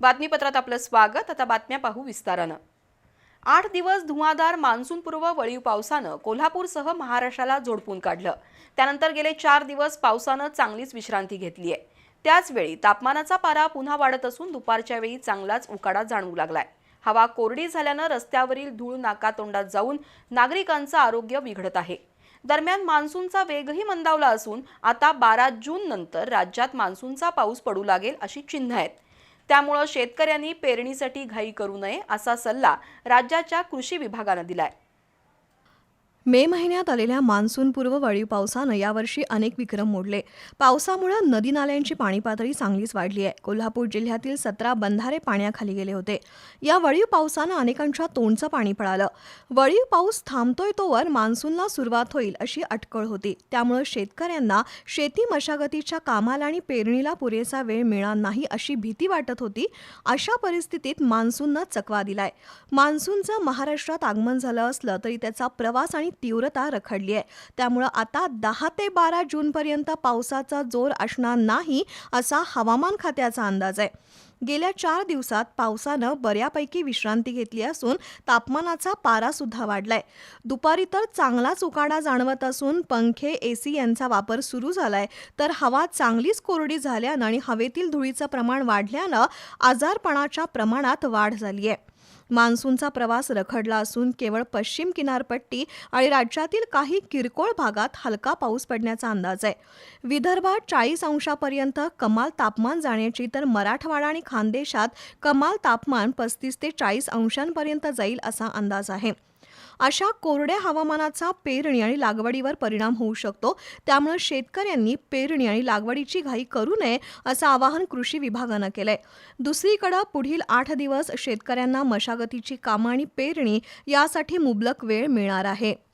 बातमीपत्रात आपलं स्वागत. आता बातम्या पाहू विस्तारानं. आठ दिवस धुवाधार मान्सूनपूर्व वळीव पावसानं कोल्हापूरसह महाराष्ट्राला झोडपून काढलं. त्यानंतर गेले चार दिवस पावसानं चांगलीच विश्रांती घेतली आहे त्याचवेळी तापमानाचा पारा पुन्हा वाढत असून दुपारच्या वेळी चांगलाच उकाडा जाणवू लागलाय. हवा कोरडी झाल्यानं रस्त्यावरील धूळ नाकातोंडात जाऊन नागरिकांचं आरोग्य बिघडत आहे. दरम्यान मान्सूनचा वेगही मंदावला असून आता बारा जून नंतर राज्यात मान्सूनचा पाऊस पडू लागेल अशी चिन्ह आहेत. त्यामुळं शेतकऱ्यांनी पेरणीसाठी घाई करू नये असा सल्ला राज्याच्या कृषी विभागानं दिलाय. मे महिन्यात आलेल्या मान्सूनपूर्व वाळीव पावसानं यावर्षी अनेक विक्रम मोडले. पावसामुळे नदी नाल्यांची पाणी पातळी चांगलीच वाढली आहे. कोल्हापूर जिल्ह्यातील सतरा बंधारे पाण्याखाली गेले होते. या वळीव पावसानं अनेकांच्या तोंडचं पाणी पळालं. वळीव पाऊस थांबतोय तोवर मान्सूनला सुरुवात होईल अशी अटकळ होती. त्यामुळे शेतकऱ्यांना शेती मशागतीच्या कामाला आणि पेरणीला पुरेसा वेळ मिळणार नाही अशी भीती वाटत होती. अशा परिस्थितीत मान्सूननं चकवा दिलाय. मान्सूनचं महाराष्ट्रात आगमन झालं असलं तरी त्याचा प्रवास आणि तीव्रता रखडली आहे. त्यामुळं आता दहा ते बारा जूनपर्यंत पावसाचा जोर असणार नाही असा हवामान खात्याचा अंदाज आहे. गेल्या चार दिवसात पावसानं बऱ्यापैकी विश्रांती घेतली असून तापमानाचा पारासुद्धा वाढलाय. दुपारी तर चांगलाच उकाडा जाणवत असून पंखे एसी यांचा वापर सुरू झालाय. तर हवा चांगलीच कोरडी झाल्यानं आणि हवेतील धुळीचं प्रमाण वाढल्यानं आजारपणाच्या प्रमाणात वाढ झाली आहे मान्सूनचा प्रवास रखडला असून केवळ पश्चिम किनारपट्टी आणि राज्यातील काही किरकोळ भागात हलका पाऊस पडण्याचा अंदाज आहे. विदर्भात चाळीस अंशापर्यंत कमाल तापमान जाण्याची तर मराठवाडा आणि खानदेशात कमाल तापमान पस्तीस ते चाळीस अंशांपर्यंत जाईल असा अंदाज आहे. अशा कोरड्या हवामानाचा पेरणी आणि लागवडीवर परिणाम होऊ शकतो. त्यामुळे शेतकऱ्यांनी पेरणी आणि लागवडीची घाई करू नये असं आवाहन कृषी विभागानं केलंय. दुसरीकडे पुढील आठ दिवस शेतकऱ्यांना मशागतीची कामं आणि पेरणी यासाठी मुबलक वेळ मिळणार आहे.